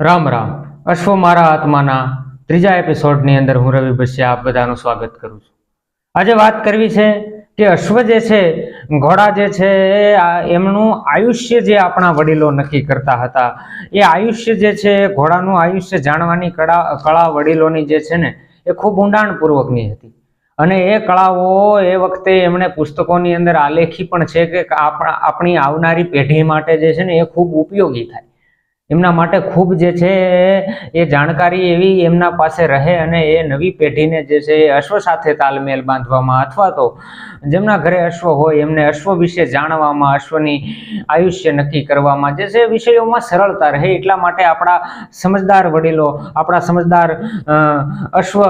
રામ રામ. અશ્વ મારા આત્માના ત્રીજા એપિસોડની અંદર હું રવિ બસિયા આપ બધાનું સ્વાગત કરું છું. આજે વાત કરવી છે કે અશ્વ જે છે, ઘોડા જે છે એમનું આયુષ્ય જે આપણા વડીલો નક્કી કરતા હતા, એ આયુષ્ય જે છે ઘોડાનું આયુષ્ય જાણવાની કળા કળા વડીલોની જે છે ને, એ ખૂબ ઊંડાણપૂર્વકની હતી. અને એ કળાઓ એ વખતે એમણે પુસ્તકોની અંદર આલેખી પણ છે કે આપણી આવનારી પેઢી માટે જે છે ને, એ ખૂબ ઉપયોગી થાય. એમના માટે ખૂબ જે છે એ જાણકારી એવી એમના પાસે રહે અને એ નવી પેઢીને જે છે એ અશ્વ સાથે તાલમેલ બાંધવામાં અથવા તો જેમના ઘરે અશ્વ હોય એમને અશ્વ વિશે જાણવામાં, અશ્વની આયુષ્ય નક્કી કરવામાં જે છે વિષયોમાં સરળતા રહે એટલા માટે આપણા સમજદાર વડીલો, આપણા સમજદાર અશ્વ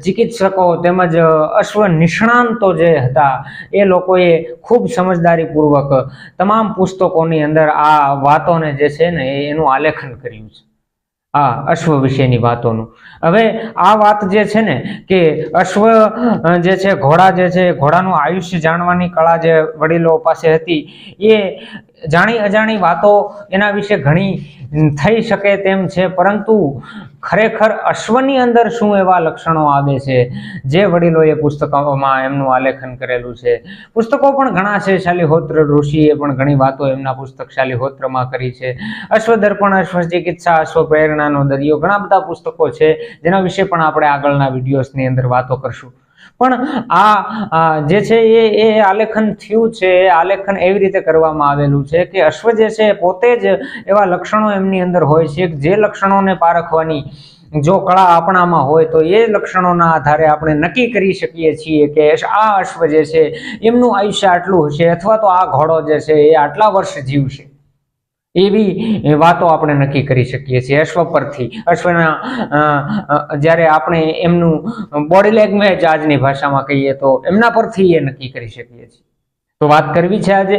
ચિકિત્સકો તેમજ અશ્વ નિષ્ણાંતો જે હતા એ લોકોએ ખૂબ સમજદારીપૂર્વક તમામ પુસ્તકોની અંદર આ વાતોને જે છે ને એ એનું આલેખન કર્યું છે. આ અશ્વ વિશેની વાતોનું. હવે આ વાત જે છે ને કે અશ્વ જે છે, ઘોડા જે છે, ઘોડાનું આયુષ્ય જાણવાની કળા જે વડીલો પાસે હતી, એ જાણી અજાણી વાતો એના વિશે ઘણી થઈ શકે તેમ છે, પરંતુ ખરેખર અશ્વની અંદર શું એવા લક્ષણો આવે છે? જે વડીલોએ પુસ્તકોમાં એમનું આલેખન કરેલું છે. પુસ્તકો પણ ઘણા છે. શાલિહોત્ર ઋષિએ પણ ઘણી વાતો એમના પુસ્તક શાલિહોત્રમાં કરી છે. અશ્વદર્પણ અશ્વ ચિકિત્સા અશ્વ પ્રેરણાનો દરિયો, ઘણા બધા પુસ્તકો છે. જેના વિશે પણ આપણે આગળના વિડીયોઝની અંદર વાતો કરશું. પણ આ જે છે એ એ આલેખન થયું છે આલેખન એવી રીતે કરવામાં આવેલું છે કે અશ્વ જે છે પોતે જ એવા લક્ષણો એમની અંદર હોય છે જે લક્ષણોને પારખવાની જો કળા આપણામાં હોય તો એ લક્ષણોના આધારે આપણે નક્કી કરી શકીએ છીએ કે આ અશ્વ જે છે એમનું આયુષ્ય આટલું હશે અથવા તો આ ઘોડો જે છે એ આટલા વર્ષ જીવશે. એવી વાતો આપણે નક્કી કરી શકીએ છીએ અશ્વ પરથી. અશ્વના જ્યારે આપણે એમનું બોડી લેંગ્વેજ આજની ભાષામાં કહીએ તો એમના પરથી એ નક્કી કરી શકીએ છીએ. તો વાત કરવી છે આજે.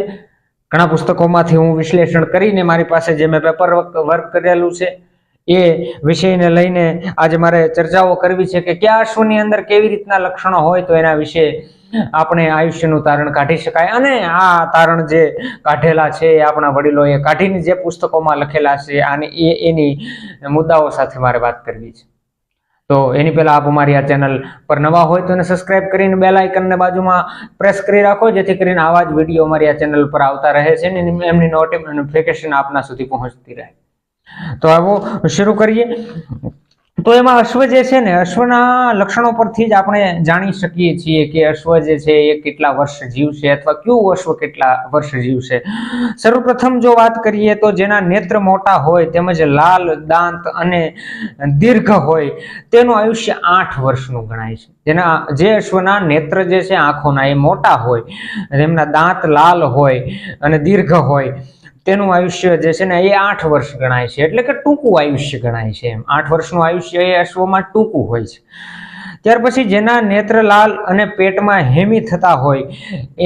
ઘણા પુસ્તકોમાંથી હું વિશ્લેષણ કરીને મારી પાસે જે મેં પેપર વર્ક કરેલું છે, એ વિષયને લઈને આજે મારે ચર્ચાઓ કરવી છે કે કયા અશ્વની અંદર કેવી રીતના લક્ષણો હોય તો એના વિશે આપણે આયુષ્યનું તારણ કાઢી શકાય. અને આ તારણ જે કાઢેલા છે એ આપણા વડીલોએ કાઢીને જે પુસ્તકોમાં લખેલા છે અને એ એની મુદ્દાઓ સાથે મારે વાત કરવી છે. તો એની પહેલા આપ અમારી આ ચેનલ પર નવા હોય તો એને સબસ્ક્રાઇબ કરીને બેલ આઇકનને બાજુમાં પ્રેસ કરી રાખો, જેથી કરીને આવા જ વીડિયો અમારી આ ચેનલ પર આવતા રહે છે અને એમની નોટિફિકેશન આપના સુધી પહોંચતી રહે. તો આવો શરૂ કરીએ. તો એમાં અશ્વ જે છે ને, અશ્વના લક્ષણો પરથી જ આપણે જાણી શકીએ છીએ કે અશ્વ જે છે એ કેટલા વર્ષ જીવશે અથવા કયું અશ્વ કેટલા વર્ષ જીવશે. સર્વપ્રથમ જો વાત કરીએ તો જેના નેત્ર મોટા હોય, તેમજ લાલ, દાંત અને દીર્ઘ હોય, તેનું આયુષ્ય આઠ વર્ષનું ગણાય છે. જેના, જે અશ્વના નેત્ર જે છે આંખોના એ મોટા હોય એમના દાંત લાલ હોય અને દીર્ઘ હોય તેનું આયુષ્ય જે છે ને એ આઠ વર્ષ ગણાય છે. એટલે કે ટૂંકું આયુષ્ય ગણાય છે એમ. આઠ વર્ષનું આયુષ્ય એ અશ્વમાં ટૂંકું હોય છે. ત્યાર પછી જેના નેત્ર લાલ અને પેટમાં હેમી થતા હોય,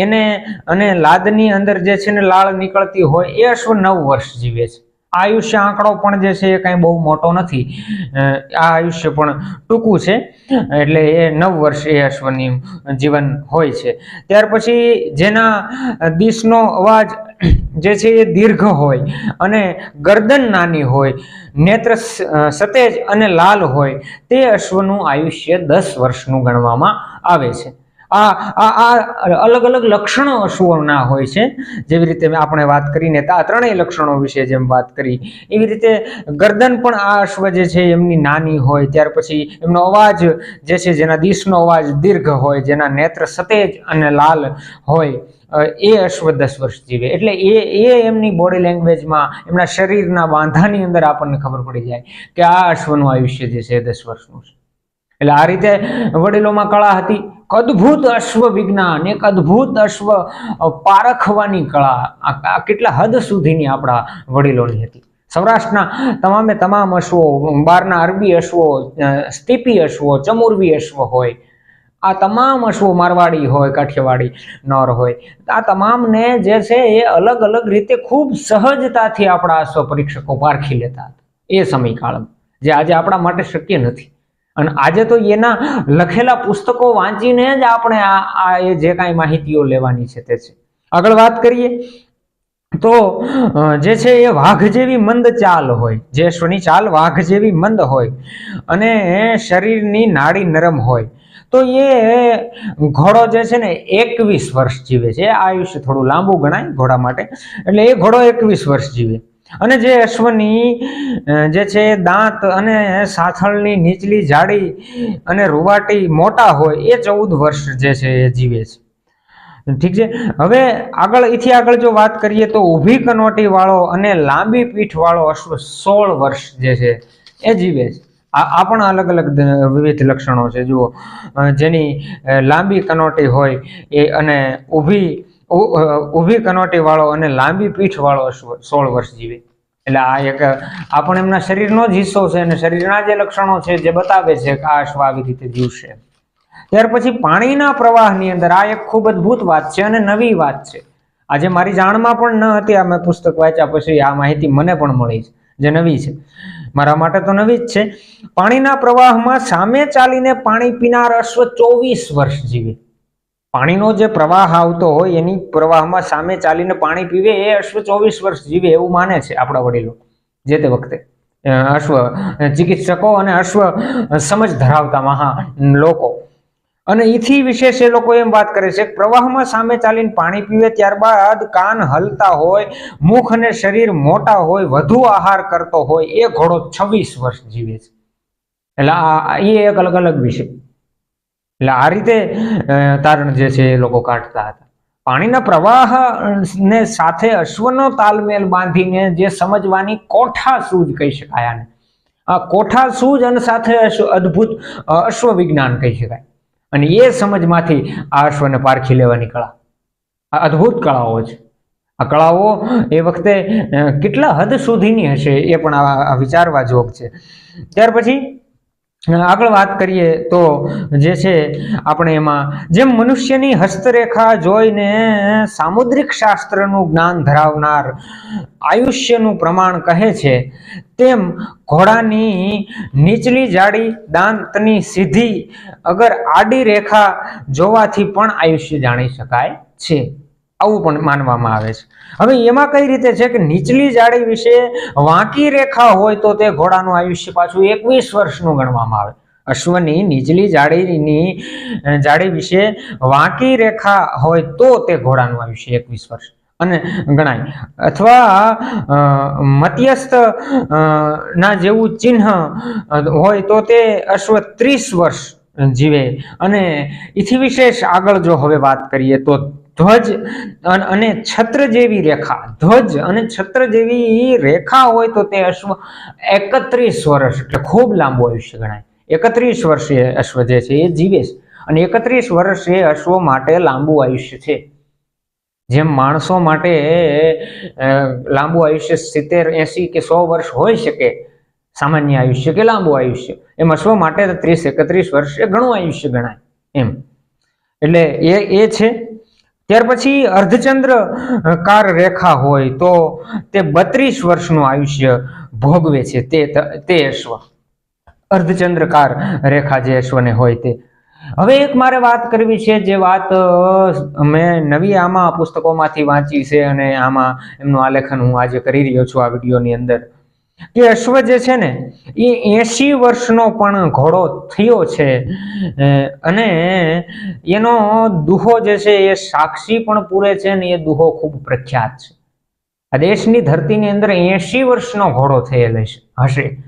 એને અને લાદની અંદર જે છે ને લાળ નીકળતી હોય, એ અશ્વ નવ વર્ષ જીવે છે. આયુષ્ય આંકડો પણ જે છે એ કાંઈ બહુ મોટો નથી. આ આયુષ્ય પણ ટૂંકું છે. એટલે એ નવ વર્ષ એ અશ્વની જીવન હોય છે. ત્યાર પછી જેના દિશનો અવાજ જે છે એ દીર્ઘ હોય અને ગરદન નાની હોય, નેત્ર સતેજ અને લાલ હોય, તે અશ્વનું આયુષ્ય દસ વર્ષનું ગણવામાં આવે છે. આ આ અલગ અલગ લક્ષણો અશ્વોના હોય છે. જેવી રીતે આપણે વાત કરીને આ ત્રણેય લક્ષણો વિશે જેમ વાત કરી, એવી રીતે ગરદન પણ આ અશ્વ જે છે એમની નાની હોય, ત્યાર પછી એમનો અવાજ જે છે જેના દિશનો અવાજ દીર્ઘ હોય, જેના નેત્ર સતેજ અને લાલ હોય એ અશ્વ દસ વર્ષ જીવે. એટલે એ એ એમની બોડી લેંગ્વેજમાં એમના શરીરના બાંધાની અંદર આપણને ખબર પડી જાય કે આ અશ્વનું આયુષ્ય જે છે દસ વર્ષનું છે. એટલે આ રીતે વડીલોમાં કળા હતી અદ્ભુત અશ્વ વિજ્ઞાન, એક અદ્ભુત અશ્વ પારખવાની કળા. આ કેટલા હદ સુધીની આપણા વડીલોની હતી. સૌરાષ્ટ્રના તમામે તમામ અશ્વો, બહારના અરબી અશ્વો સ્ટીપી અશ્વો, ચમુરવી અશ્વ હોય, આ તમામ અશ્વો મારવાડી હોય, કાઠિયાવાડી નોર હોય, આ તમામને જે છે એ અલગ અલગ રીતે ખૂબ સહજતાથી આપણા અશ્વ પરીક્ષકો પારખી લેતા હતા. એ સમયકાળ જે આજે આપણા માટે શક્ય નથી. અને આજે તો એના લખેલા પુસ્તકો વાંચીને જ આપણે આ એ જે કાંઈ માહિતીઓ લેવાની છે તે છે. આગળ વાત કરીએ તો જે છે એ વાઘ જેવી મંદ ચાલ હોય. જે અશ્વની ચાલ વાઘ જેવી મંદ હોય અને શરીરની નાડી નરમ હોય. તો એ ઘોડો જે છે ને એકવીસ વર્ષ જીવે છે. આયુષ્ય થોડું લાંબુ ગણાય ઘોડા માટે. એટલે એ ઘોડો એકવીસ વર્ષ જીવે. અને જે અશ્વની જે છે દાંત અને સાથળની નીચલી જાડી અને રૂવાટી મોટા હોય, એ ચૌદ વર્ષ જે છે એ જીવે છે. ઠીક છે? હવે આગળ, એથી આગળ જો વાત કરીએ તો ઊભી કનોટી વાળો અને લાંબી પીઠ વાળો અશ્વ સોળ વર્ષ જે છે એ જીવે છે. આ પણ અલગ અલગ વિવિધ લક્ષણો છે. જુઓ જેની લાંબી કનોટી હોય એ અને ઊભી ઊભી કનોટી વાળો અને લાંબી પીઠ વાળો સોળ વર્ષ જીવે. એટલે આ એક આ એમના શરીરનો જ હિસ્સો છે અને શરીરના જે લક્ષણો છે જે બતાવે છે કે આ અશ્વ આવી રીતે જીવશે. ત્યાર પછી પાણીના પ્રવાહની અંદર આ એક ખૂબ અદભુત વાત છે અને નવી વાત છે. આજે મારી જાણમાં પણ ન હતી, આ મેં પુસ્તક વાંચ્યા પછી આ માહિતી મને પણ મળી છે, જે નવી છે. મારા માટે તો નવી જ છે. પાણીના પ્રવાહમાં સામે ચાલીને પાણી પીનાર અશ્વ ચોવીસ વર્ષ જીવે. પાણીનો જે પ્રવાહ આવતો હોય, એની પ્રવાહમાં સામે ચાલીને પાણી પીવે, એ અશ્વ ચોવીસ વર્ષ જીવે એવું માને છે આપણા વડીલો, જે તે વખતે. અશ્વ ચિકિત્સકો અને અશ્વ સમજ ધરાવતા મહા લોકો. અને એથી વિશેષ એ લોકો એમ વાત કરે છે પ્રવાહમાં સામે ચાલીને પાણી પીવે, ત્યારબાદ કાન હલતા હોય, મુખ અને શરીર મોટા હોય, વધુ આહાર કરતો હોય, એ ઘોડો છવ્વીસ વર્ષ જીવે છે. એટલે આ એ એક અલગ અલગ વિષય. એટલે આ રીતે તારણ જે છે એ લોકો કાઢતા હતા. પાણીના પ્રવાહ ને સાથે અશ્વનો તાલમેલ બાંધીને જે સમજવાની કોઠા સૂજ કહી શકાય આને. આ કોઠા સૂજ અને સાથે અદ્ભુત અશ્વ વિજ્ઞાન કહી શકાય. અને એ સમજમાંથી આ અશ્વને પારખી લેવાની કળા. આ અદ્ભુત કળાઓ છે. આ કળાઓ એ વખતે કેટલા હદ સુધીની હશે એ પણ આ વિચારવા જોગ છે. ત્યાર પછી આગળ વાત કરીએ તો જે છે આપણે એમાં, જેમ મનુષ્યની હસ્તરેખા જોઈને સામુદ્રિક શાસ્ત્રનું જ્ઞાન ધરાવનાર આયુષ્યનું પ્રમાણ કહે છે, તેમ ઘોડાની નીચલી જાડી દાંતની સીધી અગર આડી રેખા જોવાથી પણ આયુષ્ય જાણી શકાય છે. આવું પણ માનવામાં આવે છે. હવે એમાં કઈ રીતે છે કે નીચલી જાડી વિશે વાંકી રેખા હોય તો તે ઘોડાનું આયુષ્ય પાછું એકવીસ વર્ષનું ગણવામાં આવે. અશ્વની નીચલી જાડીની અ, જાડી વિશે વાંકી રેખા હોય તો તે ઘોડાનું આયુષ્ય એકવીસ વર્ષ. અને ગણાય. અથવા મધ્યસ્થ ના જેવું ચિહ્ન હોય તો તે અશ્વ ત્રીસ વર્ષ જીવે. અને ઇથી વિશેષ આગળ જો હવે વાત કરીએ તો ધ્વજ અન- છત્ર જેવી રેખા. ધ્વજ અને છત્ર જેવી રેખા હોય તો તે અશ્વ એકત્રીસ વર્ષ, એટલે ખૂબ લાંબુ આયુષ્ય ગણાય. એકત્રીસ વર્ષે અશ્વ જે છે એ જીવે છે. અને એકત્રીસ વર્ષ એ અશ્વ માટે લાંબુ આયુષ્ય છે. જેમ માણસો માટે લાંબુ આયુષ્ય સિત્તેર, એસી કે સો વર્ષ હોઈ શકે. સામાન્ય આયુષ્ય કે લાંબુ આયુષ્ય. એમ અશ્વ માટે ત્રીસ, એકત્રીસ વર્ષ એ ઘણું આયુષ્ય ગણાય. એમ. એટલે એ એ છે ત્યાર પછી અર્ધચંદ્ર કાર રેખા હોય તો તે બત્રીસ વર્ષનું આયુષ્ય ભોગવે છે તે તે અશ્વ. અર્ધચંદ્રકાર રેખા જે અશ્વને હોય તે. હવે એક મારે વાત કરવી છે, જે વાત મેં નવી આમાં પુસ્તકોમાંથી વાંચી છે અને આમાં એમનું આલેખન હું આજે કરી રહ્યો છું આ વિડીયોની અંદર. કે અશ્વ જે છે ને, એ એસી વર્ષનો પણ ઘોડો થયો છે. અને એનો દુહો જે છે એ સાક્ષી પણ પૂરે છે ને, એ દુહો ખૂબ પ્રખ્યાત છે. દેશની ધરતીની અંદર એસી વર્ષનો ઘોડો થયેલ હશે.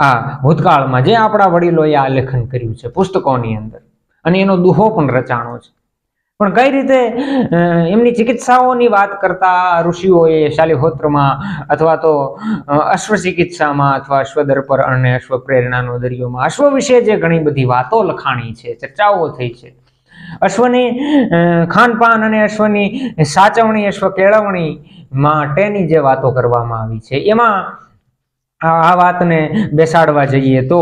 આ ભૂતકાળમાં જે આપણા વડીલોએ આ લેખન કર્યું છે પુસ્તકોની અંદર. અને એનો દુહો પણ રચાણો છે. પણ કઈ રીતે એમની ચિકિત્સાઓની વાત કરતા ઋષિઓએ શાલિહોત્રમાં અથવા તો અશ્વ ચિકિત્સામાં અથવા અશ્વદર્પર અને અશ્વ પ્રેરણાનો દરિયોમાં, અશ્વ વિશે જે ઘણી બધી વાતો લખાણી છે, ચર્ચાઓ થઈ છે. અશ્વની ખાનપાન અને અશ્વની સાચવણી અશ્વ કેળવણી માટેની જે વાતો કરવામાં આવી છે, એમાં આ વાતને બેસાડવા જઈએ તો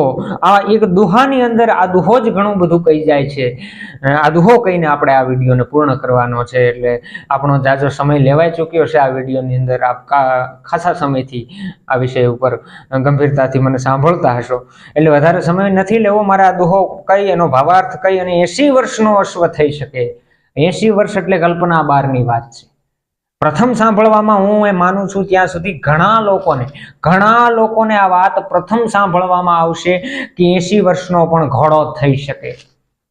આ એક દુહાની અંદર આ દુહો જ ઘણું બધું કહી જાય છે. આદુહો કહીને આપણે આ વિડીયોને પૂર્ણ કરવાનો છે એટલે આપણો જાજો સમય લેવાઈ ચૂક્યો છે આ વિડીયોની અંદર. આપ ખાસા સમયથી આ વિષય ઉપર ગંભીરતાથી મને સાંભળતા હશો. એટલે વધારે સમય નથી લેવો, મારે આ દુહો કઈ એનો ભાવાર્થ કઈ અને એસી વર્ષનો અશ્વ થઈ શકે. એસી વર્ષ એટલે કલ્પના બહારની વાત છે. પ્રથમ સાંભળવામાં હું એ માનું છું ત્યાં સુધી ઘણા લોકોને ઘણા લોકોને આ વાત પ્રથમ સાંભળવામાં આવશે કે એસી વર્ષનો પણ ઘોડો થઈ શકે.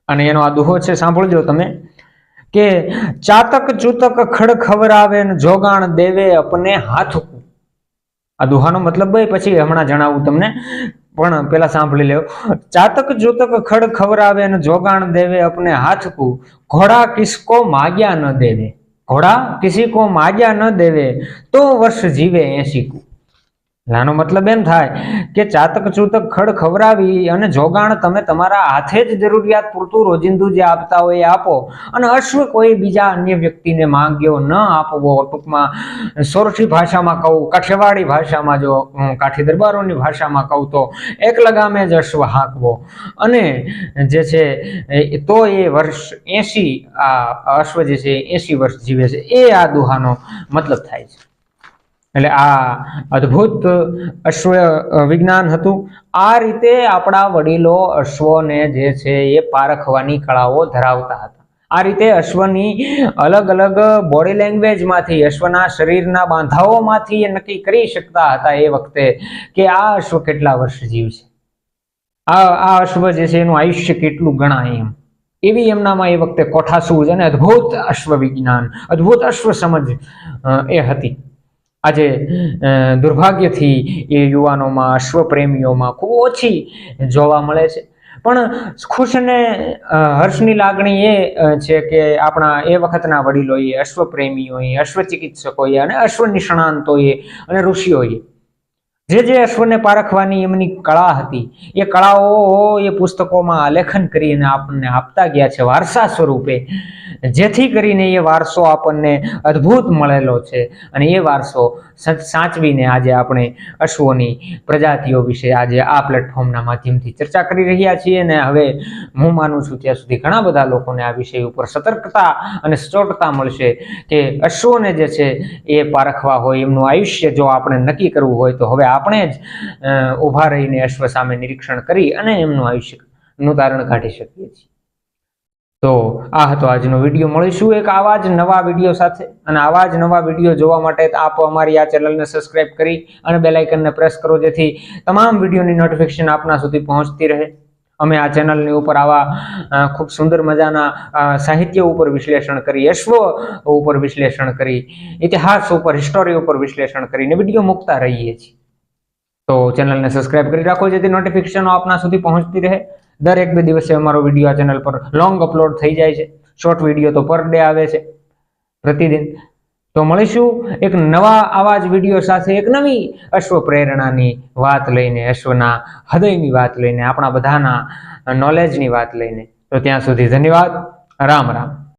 અને એનો આ દુહો છે, સાંભળજો તમે, કે ચાતક ચૂતક ખડ ખવરાવે જોગાણ દેવે અપને હાથકું આ દુહાનો મતલબ પછી હમણાં જણાવું તમને, પણ પેલા સાંભળી લેવો ચાતક ચૂતક ખડ ખવરાવે ને જોગાણ દેવે અપને હાથકું ઘોડા કિસકો માગ્યા ન દેવે. ઘોડા કિસી કો માજા ન દેવે તો વર્ષ જીવે એસી કુ આનો મતલબ એમ થાય કે ચાતક ચૂતક ખડ ખવરાવી અને જોગાણ તમે તમારા હાથે જ જરૂરિયાત પૂરતું રોજિંદુ જે આપતા હોય એ આપો. અને અશ્વ કોઈ બીજા અન્ય વ્યક્તિને માંગ્યો ન આપવો. ટૂંકમાં સોરઠી ભાષામાં કહું કાઠિયાવાડી ભાષામાં જો કાઠી દરબારોની ભાષામાં કહું તો એક લગામે જ અશ્વ હાંકવો. અને જે છે તો એ વર્ષ એસી આ અશ્વ જે છે એસી વર્ષ જીવે છે. એ આ દુહાનો મતલબ થાય છે. એટલે આ અદ્ભુત અશ્વ વિજ્ઞાન હતું. આ રીતે આપણા વડીલો અશ્વને જે છે એ પારખવાની કળાઓ ધરાવતા હતા. આ રીતે અશ્વની અલગ અલગ બોડી લેંગ્વેજમાંથી અશ્વના શરીરના બાંધાઓમાંથી એ નક્કી કરી શકતા હતા એ વખતે કે આ અશ્વ કેટલા વર્ષ જીવશે આ આ અશ્વ જે છે એનું આયુષ્ય કેટલું ગણાય એમ. એવી એમનામાં એ વખતે કોઠાસૂઝ અને અદ્ભુત અશ્વ વિજ્ઞાન, અદ્ભુત અશ્વ સમજ એ હતી. આજે દુર્ભાગ્યથી એ યુવાનોમાં અશ્વ પ્રેમીઓમાં ખૂબ ઓછી જોવા મળે છે. પણ ખુશ અને હર્ષની લાગણી એ છે કે આપણા એ વખતના વડીલોએ અશ્વ પ્રેમીઓએ અશ્વ ચિકિત્સકોએ અને અશ્વ નિષ્ણાંતોએ અને ઋષિઓએ જે જે અશ્વને પારખવાની એમની કળા હતી, એ કળાઓ એ પુસ્તકોમાં આલેખન કરીને આપણને આપતા ગયા છે વારસા સ્વરૂપે. જેથી કરીને એ વારસો આપણને અદ્ભુત મળેલો છે અને એ વારસો સાચવીને આજે આપણે અશ્વોની પ્રજાતિઓ વિશે આજે આ પ્લેટફોર્મના માધ્યમથી ચર્ચા કરી રહ્યા છીએ અને હવે હું માનું છું ત્યાં સુધી ઘણા બધા લોકોને આ વિષય ઉપર સતર્કતા અને સચોટતા મળશે કે અશ્વોને જે છે એ પારખવા હોય, એમનું આયુષ્ય જો આપણે નક્કી કરવું હોય તો હવે આપણે જ ઊભા રહીને અશ્વ સામે નિરીક્ષણ કરી અને એમનું આયુષ્યનું તારણ કાઢી શકીએ છીએ. તો આ હતો આજનો વીડિયો. મળીશું એક આવા જ નવા વીડિયો સાથે. અને આવા જ નવા વીડિયો જોવા માટે આપ અમારી આ ચેનલને સબસ્ક્રાઇબ કરી અને બેલાઇકનને પ્રેસ કરો, જેથી તમામ વિડીયોની નોટિફિકેશન આપના સુધી પહોંચતી રહે. અમે આ ચેનલની ઉપર આવા ખૂબ સુંદર મજાના સાહિત્ય ઉપર વિશ્લેષણ કરી, અશ્વ ઉપર વિશ્લેષણ કરી, ઇતિહાસ ઉપર, હિસ્ટોરી ઉપર વિશ્લેષણ કરીને વીડિયો મૂકતા રહીએ છીએ. તો ચેનલને સબસ્ક્રાઇબ કરી રાખો જેથી નોટિફિકેશનો આપના સુધી પહોંચતી રહે. દર એક બે દિવસે અમારો વીડિયો આ ચેનલ પર લોંગ અપલોડ થઈ જાય છે. શોર્ટ વીડિયો તો પર ડે આવે છે પ્રતિદિન. તો મળીશું એક નવા આવા જ વીડિયો સાથે એક નવી અશ્વ પ્રેરણાની વાત લઈને, અશ્વના હૃદયની વાત લઈને, આપણા બધાના નોલેજની વાત લઈને. તો ત્યાં સુધી ધન્યવાદ. રામ રામ.